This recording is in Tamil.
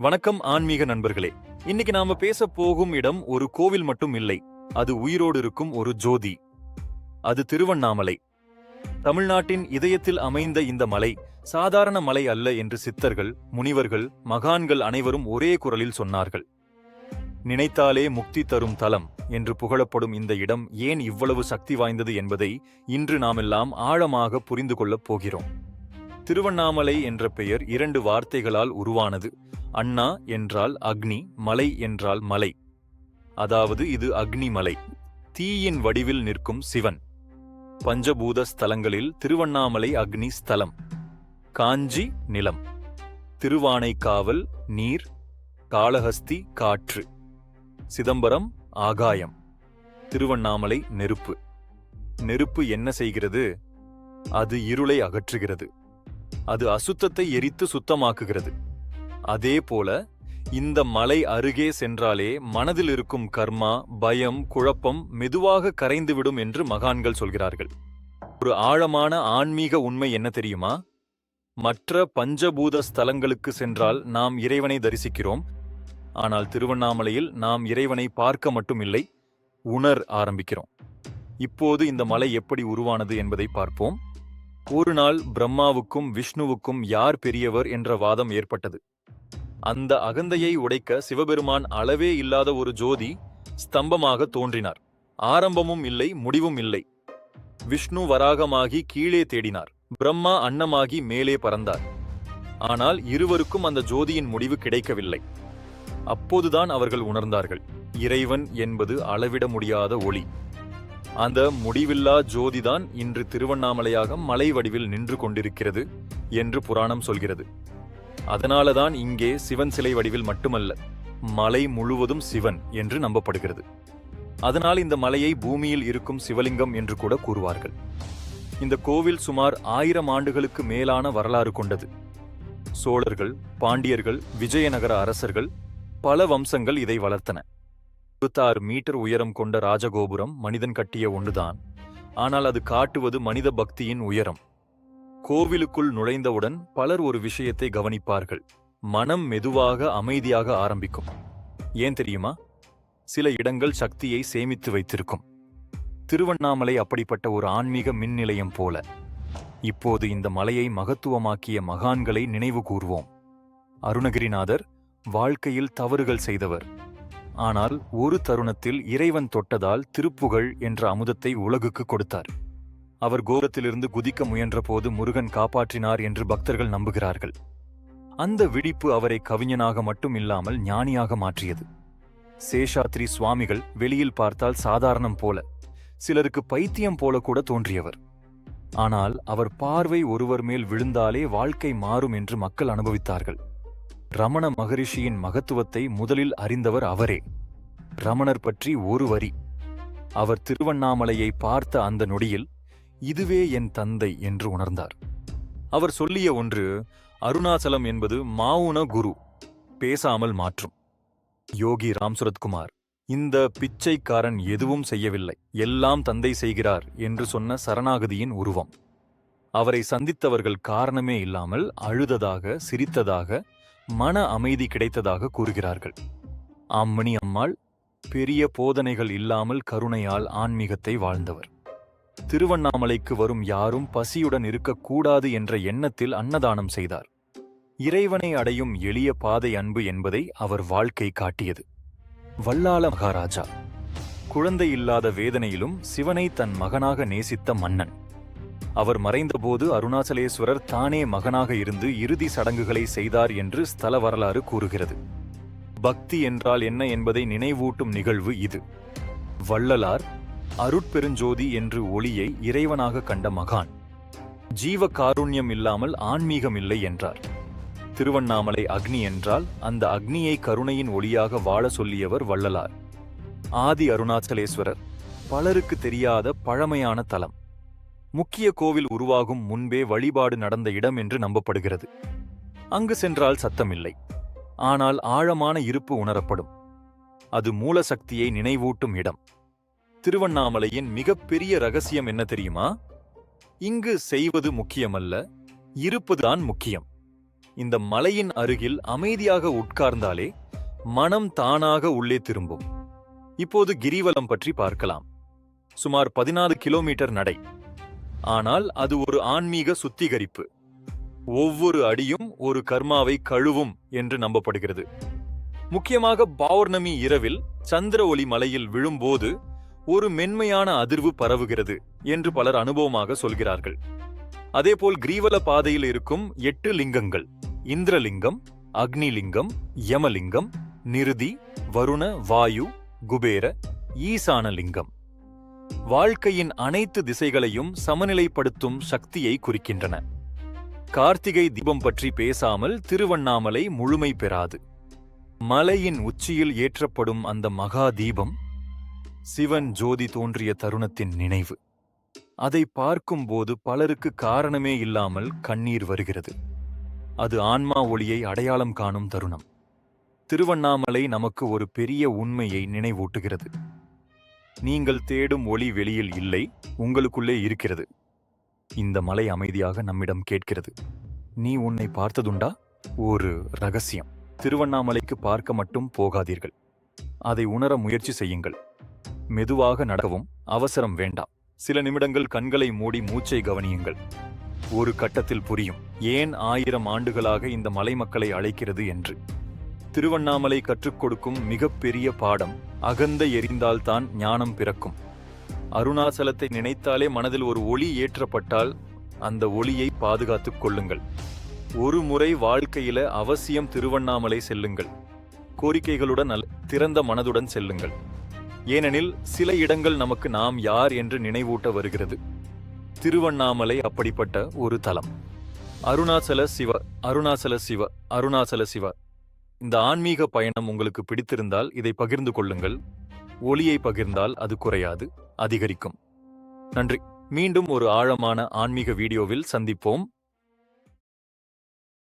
வணக்கம் ஆன்மீக நண்பர்களே. இன்னைக்கு நாம பேச போகும் இடம் ஒரு கோவில் மட்டும் இல்லை. அது உயிரோடு இருக்கும் ஒரு ஜோதி. அது திருவண்ணாமலை. தமிழ்நாட்டின் இதயத்தில் அமைந்த இந்த மலை சாதாரண மலை அல்ல என்று சித்தர்கள் முனிவர்கள் மகான்கள் அனைவரும் ஒரே குரலில் சொன்னார்கள். நினைத்தாலே முக்தி தரும் தலம் என்று புகழப்படும் இந்த இடம் ஏன் இவ்வளவு சக்தி வாய்ந்தது என்பதை இன்று நாமெல்லாம் ஆழமாக புரிந்து கொள்ளப் போகிறோம். திருவண்ணாமலை என்ற பெயர் இரண்டு வார்த்தைகளால் உருவானது. அண்ணா என்றால் அக்னி மலை என்றால் மலை. அதாவது இது அக்னி மலை தீயின் வடிவில் நிற்கும் சிவன். பஞ்சபூத ஸ்தலங்களில் திருவண்ணாமலை அக்னி ஸ்தலம். காஞ்சி நிலம். திருவானைக்காவல் நீர் காளஹஸ்தி காற்று. சிதம்பரம் ஆகாயம். திருவண்ணாமலை நெருப்பு. நெருப்பு என்ன செய்கிறது? அது இருளை அகற்றுகிறது. அது அசுத்தத்தை எரித்து சுத்தமாக்குகிறது. அதே போல இந்த மலை அருகே சென்றாலே மனதில் இருக்கும் கர்மா பயம் குழப்பம் மெதுவாக கரைந்துவிடும் என்று மகான்கள் சொல்கிறார்கள். ஒரு ஆழமான ஆன்மீக உண்மை என்ன தெரியுமா? மற்ற பஞ்சபூத ஸ்தலங்களுக்கு சென்றால் நாம் இறைவனை தரிசிக்கிறோம். ஆனால் திருவண்ணாமலையில் நாம் இறைவனை பார்க்க மட்டுமில்லை உணர் ஆரம்பிக்கிறோம். இப்போது இந்த மலை எப்படி உருவானது என்பதை பார்ப்போம். ஒரு நாள் பிரம்மாவுக்கும் விஷ்ணுவுக்கும் யார் பெரியவர் என்ற வாதம் ஏற்பட்டது. அந்த அகந்தையை உடைக்க சிவபெருமான் அளவே இல்லாத ஒரு ஜோதி ஸ்தம்பமாக தோன்றினார். ஆரம்பமும் இல்லை முடிவும் இல்லை. விஷ்ணு வராகமாகி கீழே தேடினார். பிரம்மா அன்னமாகி மேலே பறந்தார். ஆனால் இருவருக்கும் அந்த ஜோதியின் முடிவு கிடைக்கவில்லை. அப்போதுதான் அவர்கள் உணர்ந்தார்கள். இறைவன் என்பது அளவிட முடியாத ஒளி. அந்த முடிவில்லா ஜோதிதான் இன்று திருவண்ணாமலையாக மலை வடிவில் நின்று கொண்டிருக்கிறது என்று புராணம் சொல்கிறது. அதனாலதான் இங்கே சிவன் சிலை வடிவில் மட்டுமல்ல மலை முழுவதும் சிவன் என்று நம்பப்படுகிறது. அதனால் இந்த மலையை பூமியில் இருக்கும் சிவலிங்கம் என்று கூட கூறுவார்கள். இந்த கோவில் சுமார் ஆயிரம் ஆண்டுகளுக்கு மேலான வரலாறு கொண்டது. சோழர்கள் பாண்டியர்கள் விஜயநகர அரசர்கள் பல வம்சங்கள் இதை வளர்த்தன. இருபத்தாறு மீட்டர் உயரம் கொண்ட ராஜகோபுரம் மனிதன் கட்டிய ஒன்றுதான். ஆனால் அது காட்டுவது மனித பக்தியின் உயரம். கோவிலுக்குள் நுழைந்தவுடன் பலர் ஒரு விஷயத்தை கவனிப்பார்கள். மனம் மெதுவாக அமைதியாக ஆரம்பிக்கும். ஏன் தெரியுமா? சில இடங்கள் சக்தியை சேமித்து வைத்திருக்கும். திருவண்ணாமலை அப்படிப்பட்ட ஒரு ஆன்மீக மின் நிலையம் போல. இப்போது இந்த மலையை மகத்துவமாக்கிய மகான்களை நினைவு கூர்வோம். அருணகிரிநாதர் வாழ்க்கையில் தவறுகள் செய்தவர். ஆனால் ஒரு தருணத்தில் இறைவன் தொட்டதால் திருப்புகழ் என்ற அமுதத்தை உலகுக்கு கொடுத்தார். அவர் கோரத்திலிருந்து குதிக்க முயன்றபோது முருகன் காப்பாற்றினார் என்று பக்தர்கள் நம்புகிறார்கள். அந்த விழிப்பு அவரை கவிஞனாக மட்டும் இல்லாமல் ஞானியாக மாற்றியது. சேஷாத்ரி சுவாமிகள் வெளியில் பார்த்தால் சாதாரணம் போல சிலருக்கு பைத்தியம் போல கூட தோன்றியவர். ஆனால் அவர் பார்வை ஒருவர் மேல் விழுந்தாலே வாழ்க்கை மாறும் என்று மக்கள் அனுபவித்தார்கள். ரமண மகரிஷியின் மகத்துவத்தை முதலில் அறிந்தவர் அவரே. ரமணர் பற்றி ஒரு வரி. அவர் திருவண்ணாமலையை பார்த்த அந்த நொடியில் இதுவே என் தந்தை என்று உணர்ந்தார். அவர் சொல்லிய ஒன்று அருணாச்சலம் என்பது மாவுன குரு பேசாமல் மாற்றும். யோகி ராம்சுரத்குமார் இந்த பிச்சைக்காரன் எதுவும் செய்யவில்லை எல்லாம் தந்தை செய்கிறார் என்று சொன்ன சரணாகதியின் உருவம். அவரை சந்தித்தவர்கள் காரணமே இல்லாமல் அழுததாக சிரித்ததாக மன அமைதி கிடைத்ததாக கூறுகிறார்கள். அம்மணி அம்மாள் பெரிய போதனைகள் இல்லாமல் கருணையால் ஆன்மீகத்தை வாழ்ந்தவர். திருவண்ணாமலைக்கு வரும் யாரும் பசியுடன் இருக்கக்கூடாது என்ற எண்ணத்தில் அன்னதானம் செய்தார். இறைவனை அடையும் எளிய பாதை அன்பு என்பதை அவர் வாழ்க்கை காட்டியது. வல்லாள மகாராஜா குழந்தை இல்லாத வேதனையிலும் சிவனை தன் மகனாக நேசித்த மன்னன். அவர் மறைந்தபோது அருணாச்சலேஸ்வரர் தானே மகனாக இருந்து இறுதி சடங்குகளை செய்தார் என்று ஸ்தல வரலாறு கூறுகிறது. பக்தி என்றால் என்ன என்பதை நினைவூட்டும் நிகழ்வு இது. வள்ளலார் அருட்பெருஞ்சோதி என்று ஒளியை இறைவனாக கண்ட மகான். ஜீவ காருண்யம் இல்லாமல் ஆன்மீகம் இல்லை என்றார். திருவண்ணாமலை அக்னி என்றால் அந்த அக்னியை கருணையின் ஒளியாக வாழ சொல்லியவர் வள்ளலார். ஆதி அருணாச்சலேஸ்வரர் பலருக்கு தெரியாத பழமையான தலம். முக்கிய கோவில் உருவாகும் முன்பே வழிபாடு நடந்த இடம் என்று நம்பப்படுகிறது. அங்கு சென்றால் சத்தமில்லை. ஆனால் ஆழமான இருப்பு உணரப்படும். அது மூலசக்தியை நினைவூட்டும் இடம். திருவண்ணாமலையின் மிகப்பெரிய ரகசியம் என்ன தெரியுமா? இங்கு செய்வது முக்கியமல்ல இருப்பதுதான் முக்கியம். இந்த மலையின் அருகில் அமைதியாக உட்கார்ந்தாலே மனம் தானாக உள்ளே திரும்பும். இப்போது கிரிவலம் பற்றி பார்க்கலாம். சுமார் பதினாறு கிலோமீட்டர் நடை. ஆனால் அது ஒரு ஆன்மீக சுத்திகரிப்பு. ஒவ்வொரு அடியும் ஒரு கர்மாவை கழுவும் என்று நம்பப்படுகிறது. முக்கியமாக பௌர்ணமி இரவில் சந்திர ஒளி மலையில் விழும்போது ஒரு மென்மையான அதிர்வு பரவுகிறது என்று பலர் அனுபவமாக சொல்கிறார்கள். அதேபோல் கிரீவல பாதையில் இருக்கும் எட்டு லிங்கங்கள் இந்திரலிங்கம் அக்னிலிங்கம் யமலிங்கம் நிருதி வருண வாயு குபேர ஈசான லிங்கம் வாழ்க்கையின் அனைத்து திசைகளையும் சமநிலைப்படுத்தும் சக்தியை குறிக்கின்றன. கார்த்திகை தீபம் பற்றி பேசாமல் திருவண்ணாமலை முழுமை பெறாது. மலையின் உச்சியில் ஏற்றப்படும் அந்த மகா தீபம் சிவன் ஜோதி தோன்றிய தருணத்தின் நினைவு. அதை பார்க்கும்போது பலருக்கு காரணமே இல்லாமல் கண்ணீர் வருகிறது. அது ஆன்மா ஒளியை அடையாளம் காணும் தருணம். திருவண்ணாமலை நமக்கு ஒரு பெரிய உண்மையை நினைவூட்டுகிறது. நீங்கள் தேடும் ஒளி வெளியில் இல்லை உங்களுக்குள்ளே இருக்கிறது. இந்த மலை அமைதியாக நம்மிடம் கேட்கிறது. நீ உன்னை பார்த்ததுண்டா? ஒரு ரகசியம். திருவண்ணாமலைக்கு பார்க்க மட்டும் போகாதீர்கள். அதை உணர முயற்சி செய்யுங்கள். மெதுவாக நடக்கவும் அவசரம் வேண்டாம். சில நிமிடங்கள் கண்களை மூடி மூச்சை கவனியுங்கள். ஒரு கட்டத்தில் புரியும். ஏன் ஆயிரம் ஆண்டுகளாக இந்த மலை மக்களை அழைக்கிறது என்று. திருவண்ணாமலை கற்றுக் கொடுக்கும் மிகப்பெரிய பாடம் அகந்த எரிந்தால்தான் ஞானம் பிறக்கும். அருணாசலத்தை நினைத்தாலே மனதில் ஒரு ஒளி ஏற்றப்பட்டால் அந்த ஒளியை பாதுகாத்துக் கொள்ளுங்கள். ஒரு முறை வாழ்க்கையில அவசியம் திருவண்ணாமலை செல்லுங்கள். கோரிக்கைகளுடன் திறந்த மனதுடன் செல்லுங்கள். ஏனெனில் சில இடங்கள் நமக்கு நாம் யார் என்று நினைவூட்ட வருகிறது. திருவண்ணாமலை அப்படிப்பட்ட ஒரு தலம். அருணாச்சல சிவ அருணாச்சல சிவ அருணாச்சல சிவ. இந்த ஆன்மீக பயணம் உங்களுக்கு பிடித்திருந்தால் இதை பகிர்ந்து கொள்ளுங்கள். ஒளியை பகிர்ந்தால் அது குறையாது அதிகரிக்கும். நன்றி. மீண்டும் ஒரு ஆழமான ஆன்மீக வீடியோவில் சந்திப்போம்.